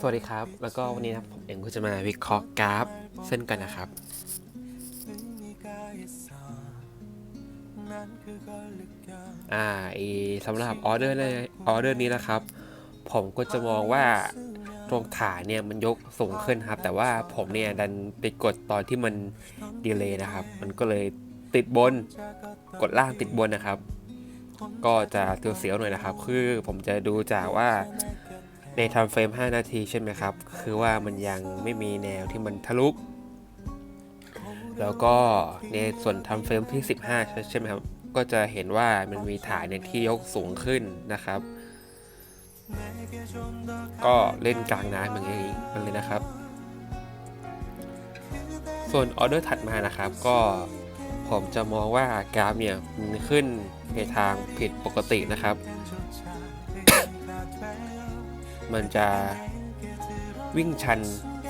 สวัสดีครับ แล้วก็วันนี้นะผมเองก็จะมาวิเคราะห์กราฟเส้นกันนะครับ อ่าอีสำหรับออเดอร์ในออเดอร์นี้นะครับ ผมก็จะมองว่าตรงฐานเนี่ยมันยกสูงขึ้นครับ แต่ว่าผมเนี่ยดันไปกดตอนที่มันดีเลย์นะครับ มันก็เลยติดบน กดล่างติดบนนะครับ ก็จะเสียวๆหน่อยนะครับ คือผมจะดูจากว่า ในทำเฟรม 5 นาทีใช่ไหมครับ คือว่ามันยังไม่มีแนวที่มันทะลุ แล้วก็ในส่วนทำเฟรมที่ 15 ใช่ใช่ไหมครับ ก็จะเห็นว่ามันมีฐานเนี่ยที่ยกสูงขึ้นนะครับ ก็เล่นกลางน้ำอย่างนี้มันเลยนะครับ ส่วนออเดอร์ถัดมานะครับก็ผมจะมองว่ากราฟเนี่ยมันขึ้นในทางผิดปกตินะครับ มันจะวิ่งชัน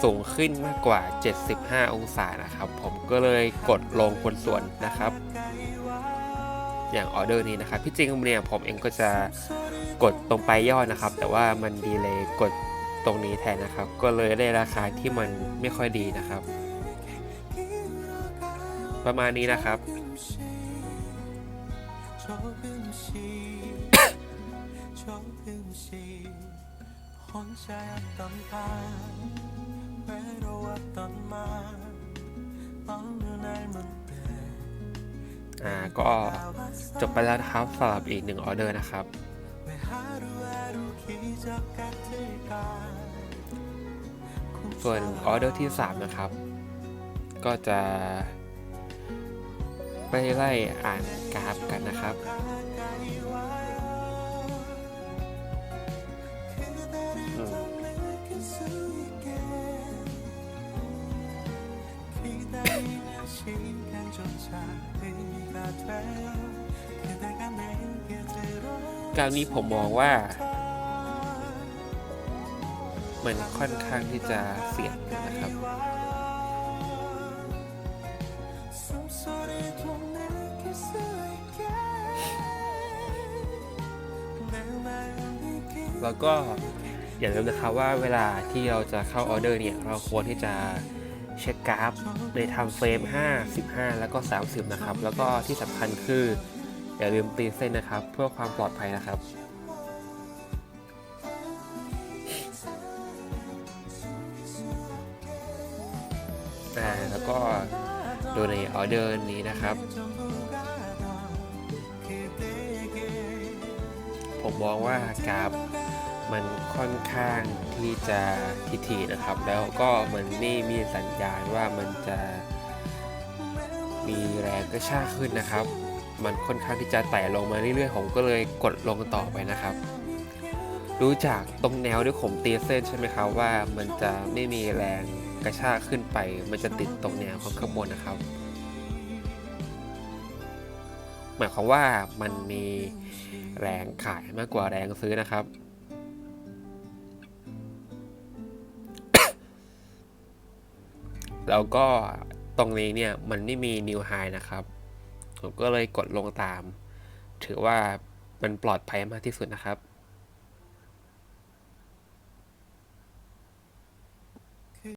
สูงขึ้นมากกว่า 75 องศานะครับ ผมก็เลยกดลงคนส่วนนะครับ อย่างออเดอร์นี้นะครับที่จริงเนี่ยผมเองก็จะกดตรงปลายยอดนะครับ แต่ว่ามันดีเลยกดตรงนี้แทนนะครับ ก็เลยได้ราคาที่มันไม่ค่อยดีนะครับ ประมาณนี้นะครับ อ่าก็จบไปแล้วนะครับสำหรับอีกหนึ่งออเดอร์นะครับส่วนออเดอร์ที่ 3 นะครับ ก็จะ ไปไล่อ่านกราฟกันครับ การนี้ผมมองว่า มันค่อนข้างที่จะเสี่ยงนะครับ แล้วก็อย่าลืมนะครับว่าเวลาที่เราจะเข้าออเดอร์เนี่ย เราควรที่จะ เช็คกราฟในไทม์เฟรม5 15 แล้วก็ 30 นะครับ แล้วก็ที่สำคัญคือ อย่าลืมตีเส้นนะครับ เพื่อความปลอดภัยนะครับอ่แล้วก็ดูในออเดอร์นี้นะครับ ผมมองว่ากราฟ มันค่อนข้างที่จะทิถีนะครับ แล้วก็มันไม่มีสัญญาณว่ามันจะมีแรงกระชากขึ้นนะครับ มันค่อนข้างที่จะไต่ลงมาเรื่อยๆ ผมก็เลยกดลงต่อไปนะครับ รู้จากตรงแนวที่ผมตีเส้นใช่ไหมครับว่ามันจะไม่มีแรงกระชากขึ้นไป มันจะติดตรงแนวข้างบนนะครับ หมายความว่ามันมีแรงขายมากกว่าแรงซื้อนะครับ แล้วก็ตรงนี้เนี่ยมันไม่มีนิวไฮนะครับ ผมก็เลยกดลงตาม ถือว่ามันปลอดภัยมากที่สุดนะครับ